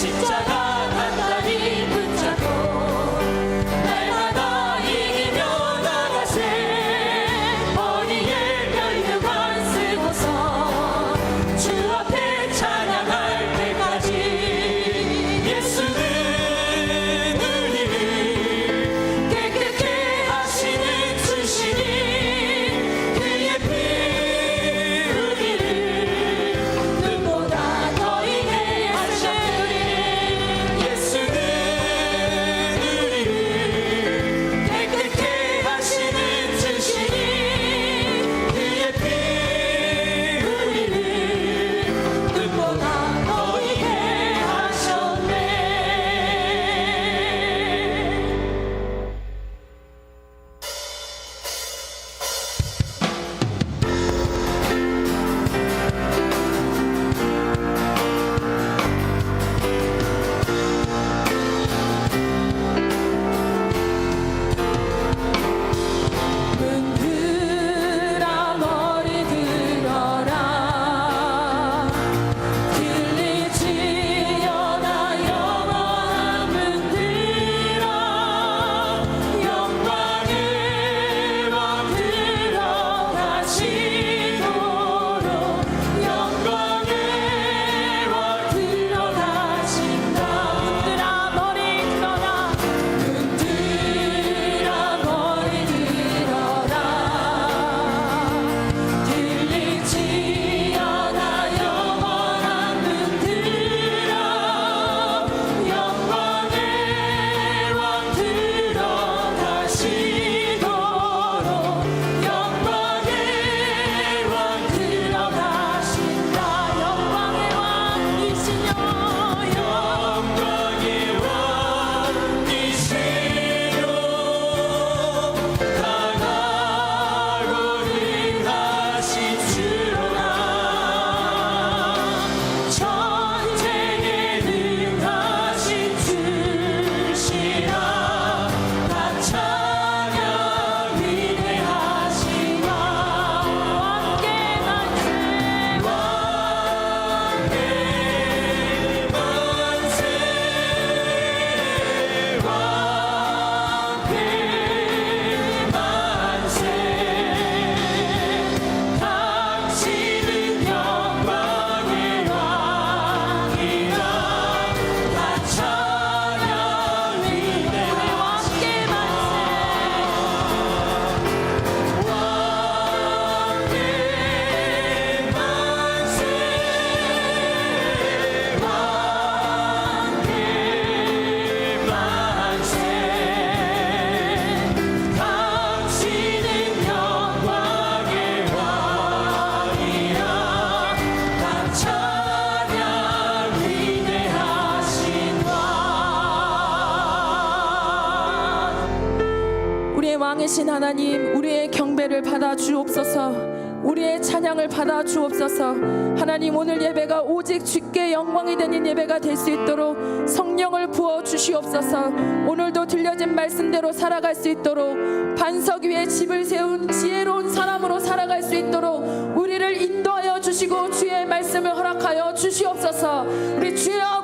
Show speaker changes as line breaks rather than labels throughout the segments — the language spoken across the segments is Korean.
She 살아계신 하나님 우리의 경배를 받아 주옵소서. 우리의 찬양을 받아 주옵소서. 하나님 오늘 예배가 오직 주께 영광이 되는 예배가 될 수 있도록 성령을 부어 주시옵소서. 오늘도 들려진 말씀대로 살아갈 수 있도록 반석 위에 집을 세운 지혜로운 사람으로 살아갈 수 있도록 우리를 인도하여 주시고 주의 말씀을 허락하여 주시옵소서. 우리 주여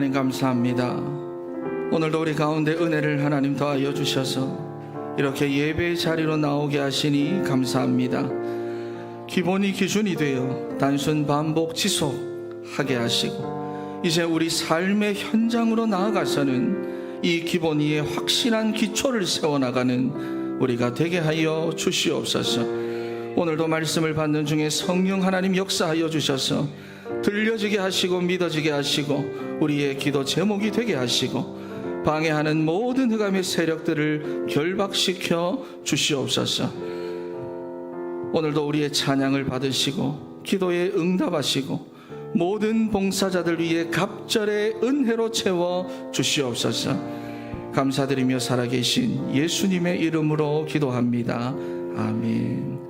하나님 감사합니다. 오늘도 우리 가운데 은혜를 하나님 더하여 주셔서 이렇게 예배의 자리로 나오게 하시니 감사합니다. 기본이 기준이 되어 단순 반복 지속하게 하시고 이제 우리 삶의 현장으로 나아가서는 이 기본 위에 확실한 기초를 세워나가는 우리가 되게 하여 주시옵소서. 오늘도 말씀을 받는 중에 성령 하나님 역사하여 주셔서 들려지게 하시고 믿어지게 하시고 우리의 기도 제목이 되게 하시고 방해하는 모든 흑암의 세력들을 결박시켜 주시옵소서. 오늘도 우리의 찬양을 받으시고 기도에 응답하시고 모든 봉사자들 위해 갑절의 은혜로 채워 주시옵소서. 감사드리며 살아계신 예수님의 이름으로 기도합니다. 아멘.